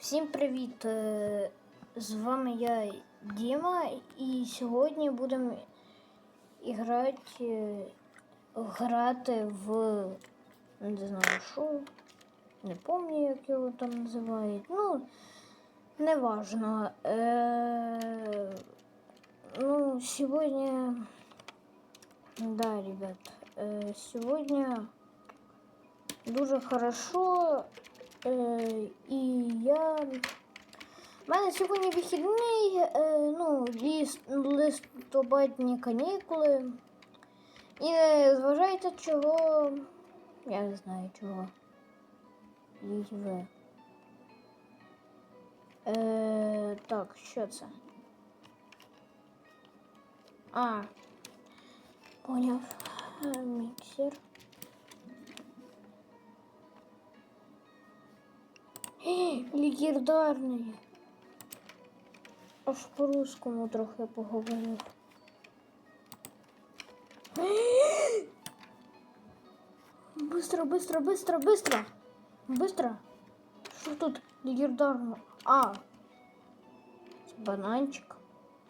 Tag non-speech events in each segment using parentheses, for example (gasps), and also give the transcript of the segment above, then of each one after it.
Всім привіт! Е, З вами я Діма, і сьогодні будемо іграти, грати в не знаю що, не пам'ятаю, як його там називають. Ну, неважно. Е, ну, сьогодні. Да, ребят, е, сьогодні дуже хорошо. Е, і я. У мене сьогодні вихідний, е, ну, листопадні канікули. І зважайте чого. Я не знаю чого. Е, так, що це? А. Поняв. Міксер. Легендарний. Аж по-русскому трохи поговорив. (gasps) Быстро, быстро, быстро, быстро. Быстро. Що тут легендарно? А. Це бананчик.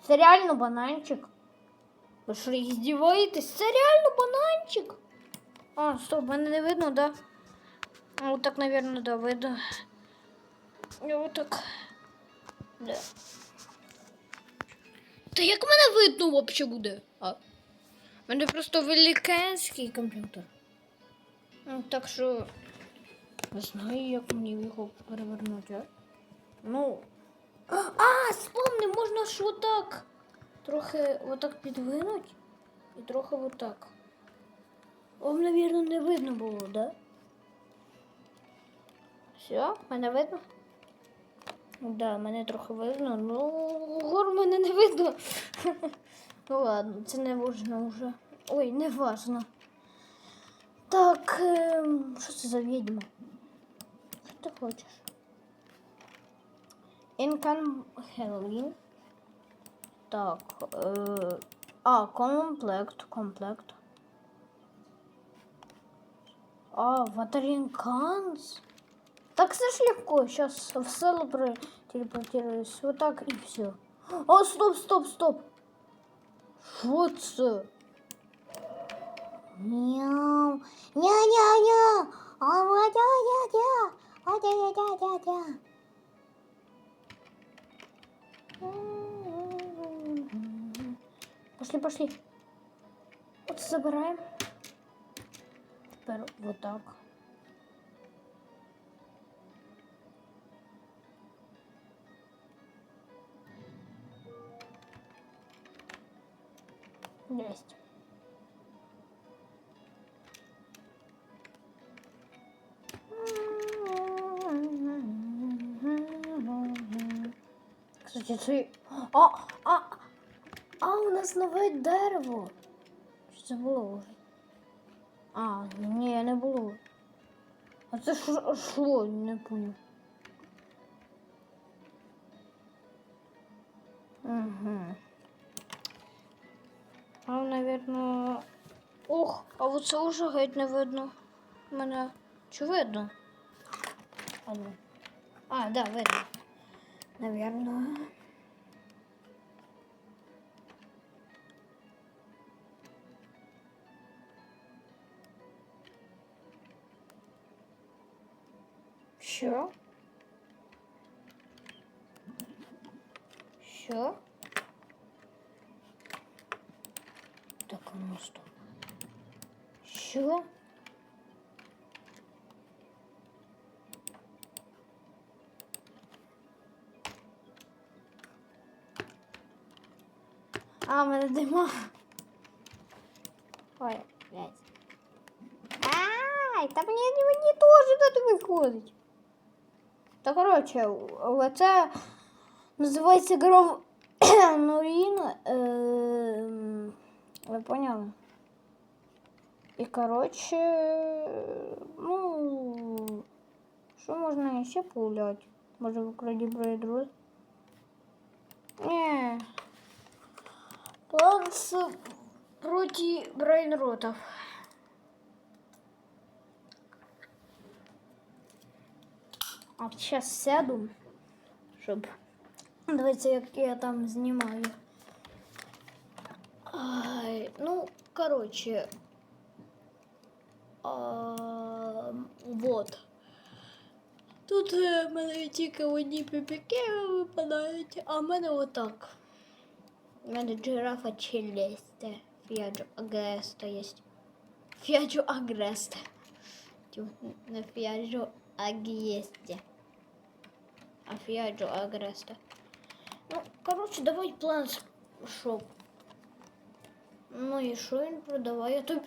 Це реально бананчик. Ви що, издеваетесь? Це реально бананчик. А, стоп, мене не видно, да? А, Вот так, наверное, да, видно. Ну, вот так. Да. Та як мене видно взагалі буде? А. У мене просто великенський комп'ютер. Ну, так що. Не знаю, як мені його перевернути. а. Ну. А, спомни, можна ж отак. Трохи отак підвинуть і трохи отак. Вам, мабуть, не видно було, да? Все, мене видно? Да, мене трохи видно. Ну, гор мене не видно. (laughs) ну ладно, це не важно вже. Ой, не важно. Так, ем, що це за відьма? Що ти хочеш? Інкан Хеллоуін. Так. Е, а, комплект, комплект. А, Ватеринканс. Так ж легко. Сейчас в село телепортируюсь. Вот так и все. О, стоп, стоп, стоп. Що це? Мяу. Ня-ня-ня. А вот дя-дя-дя. А дя-дя-дя-дя. Пошли, пошли. Вот забираем. Теперь вот так. Це... А, а, а, у нас нове дерево. Що це було? А, ні, не було. А це що, що? не понял. Угу. А, наверное... Ох, а вот це вже геть не видно. Мене. Чи видно? Ну. а да, видно. Наверное. Що? Що? Так, а ну стоп. Що? А, в мене дима. Ой, блядь. Ай, та мені, мені теж тут виходить. Та коротше, оце називається гров (coughs) Нурін. Ем, Ви поняли? І коротше, ну, що можна ще погуляти? Може в Україні брейдру? Ні. Планс проти брейнротов. А сейчас сяду щоб дивитися, як я там знімаю. Ай, ну, коротше. А, вот. Тут е, в мене тільки одні піпіки випадають, а в мене отак. У мене жирафа челесте. Фіаджо агреста є. Фіаджо агреста. Тю, Не фіаджо агєсте. А фіаджо агреста. Ну, коротше, давай план, що. Ну і що він продаває? Тут...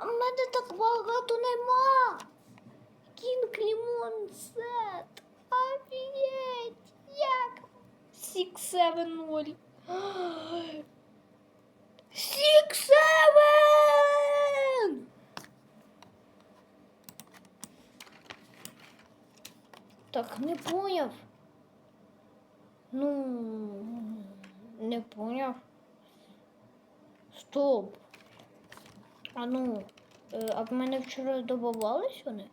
в мене так багато нема. Кінг лімон сет. Офігеть! Як? Сік севен ноль. Сік севен! Так, не поняв. Ну, не поняв. Стоп. А ну, е, а в мене вчора добавлялись вони?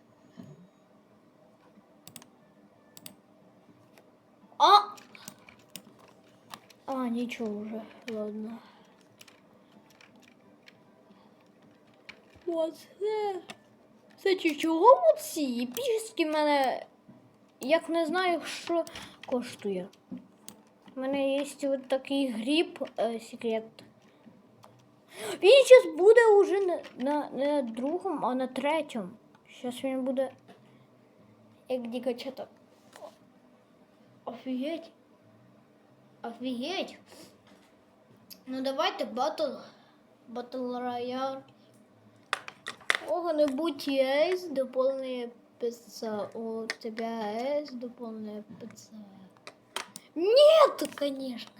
А! А, нічого вже, ладно. Оце. Це чи чого ці пішки мене. Як не знаю, що коштує. У мене є от такий гріб е, секрет. Він зараз буде уже на, на, не на другому, а на третьому. Зараз він буде як дікачата. Офігеть. Офігеть. Ну давайте батл. Батл роял. Кого-нибудь есть дополненное ПЦ. У тебя есть дополненное ПЦ? Нет, конечно.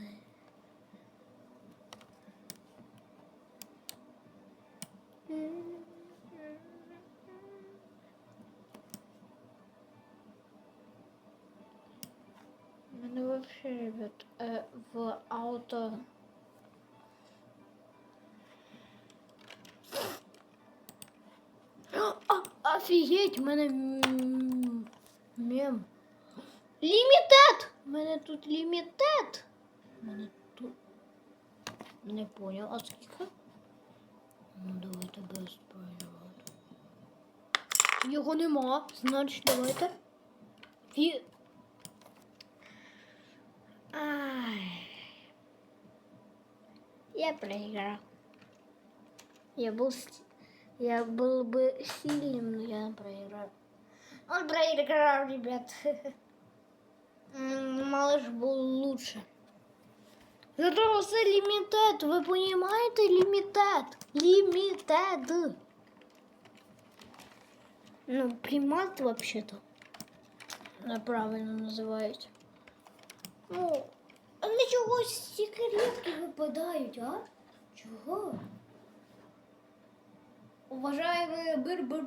У мене вообще, ребят, э, в ауто... А, офігеть, у мене м- мем. Лімітет! У мене тут лімітет. У мене тут. Не понял, а скільки? Ну, давайте без проявати. Його нема. Значить, давайте. Фі... Ай. Я проиграл. Я был, я был бы сильным, но я проиграл. Он проиграл, ребят. (laughs) Малыш был лучше. Зато це лімітет, ви розумієте? Лімітет. Лімітет. Ну, примат вообще-то. Правильно називають. Ну, а для чого секретки випадають, а? Чого? Уважаемые быр-быр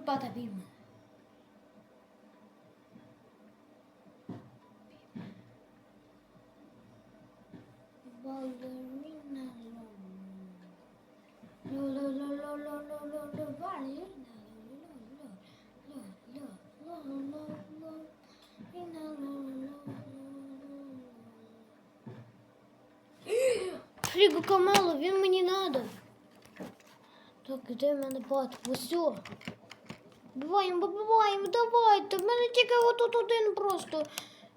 Фрігу Камело, він мені надо. Так, де в мене бат? Ось. о. Буваємо, буваємо, давайте. В мене тільки отут один просто.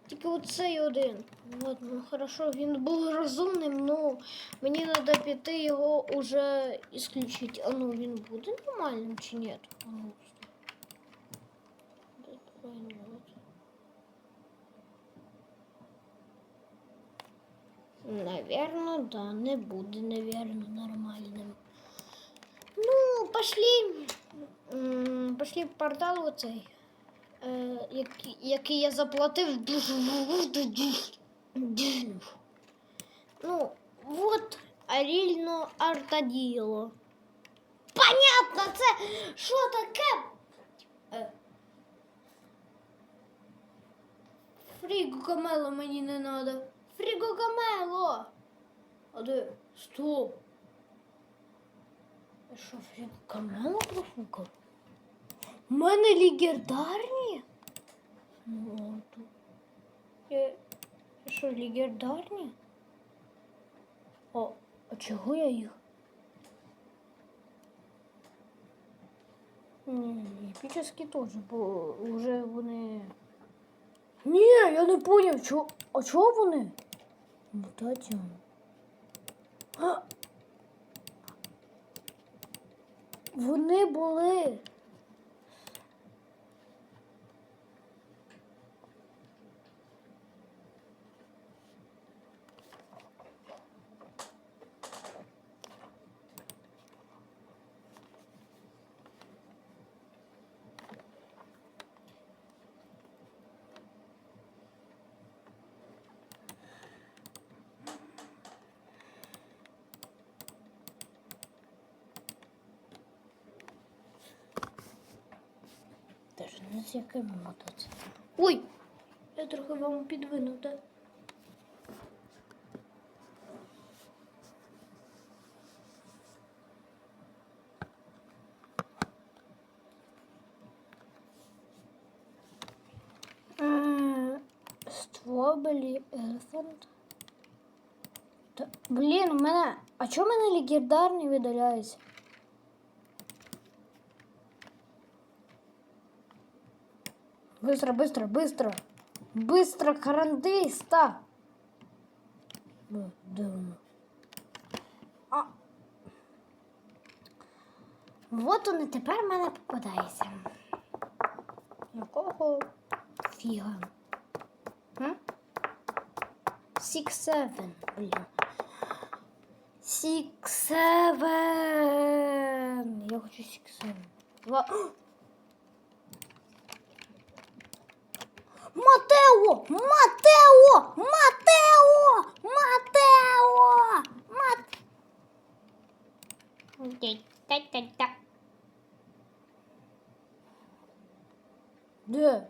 Тільки оцей один. От, ну хорошо, він був розумним, ну мені треба піти його уже ісключити. А ну він буде нормальним чи ні? А ну, стоп. Де правильно, от. Наверно, да, не буде, наверно, нормальним. Ну, пошли. Пошли в портал оцей. Е, який, який я заплатив. Ну, вот Арільно Артаділо. Понятно, це що таке? Е. Фрігу Камело мені не надо. Фрігу Камело. А де? Стоп. Що, він камена профукав? У мене легендарні? Ну. Я... Що, легендарні? О, а чого я їх? Ні, епічні теж, бо вже вони. Ні, я не поняв, чо... а чого вони? Мутація. А! Вони були. Даже не з яким мотоциклом. Ой! Я трохи вам підвинув, так? Стробелі елефант. Блін, у мене. А чому в мене легендар не видаляється? Быстро, быстро, быстро. Быстро, карандиста. Ну, де воно? А. Вот вони тепер в мене попадаються. Якого фіга? М? Six seven, блін. Six seven. Я хочу six seven. Матео! Матео! Матео! Матео! Мат... Де?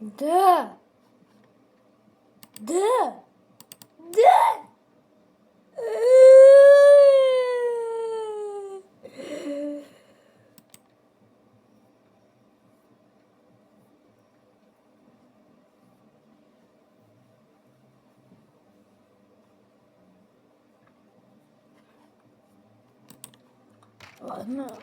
Де? Де? Ладно.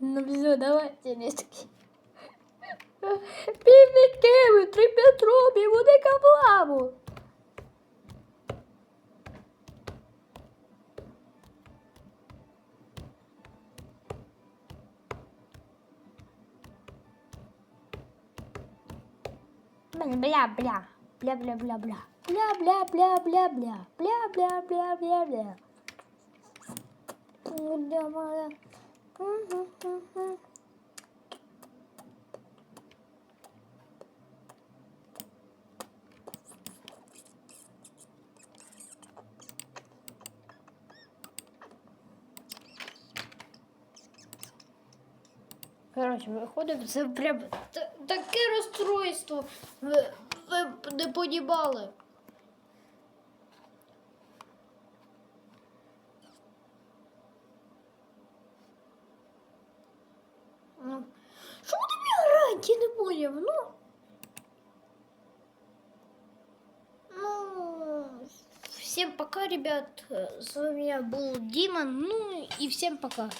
Ну все, давайте. Півники, три Петрові, вони каблаву. бля-бля. Бля-бля-бля-бля. Бля-бля-бля-бля-бля. Бля-бля-бля-бля-бля. бля бля Короче, выходит, прям таке розстройство. Ви, ви не понімали. Ну, Що мені грають? Я не поняв. Ну. Ну, всем пока, ребят. С вами я был Дима. Ну и всем пока.